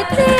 I think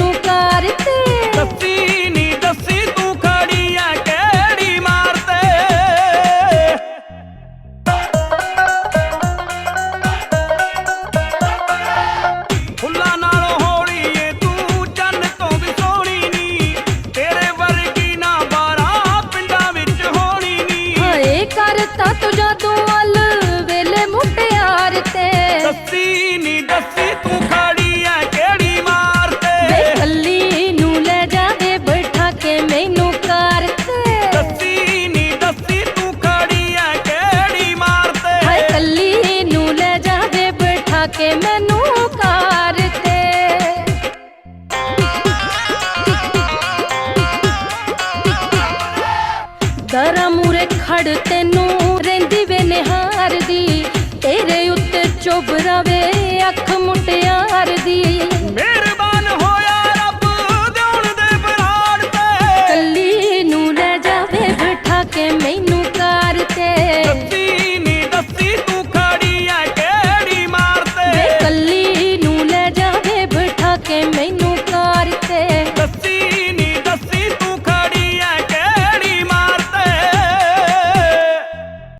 তা তো ਦਰਾਂ ਮੂਰੇ ਖੜ ਤੈਨੂੰ ਰਹਿੰਦੀ ਵੇ ਨਿਹਾਰ ਦੀ ਤੇਰੇ ਉੱਤੇ ਚੁੱਭ ਰਵੇ ਅੱਖ ਮੁਟਿਆਰ ਦੀ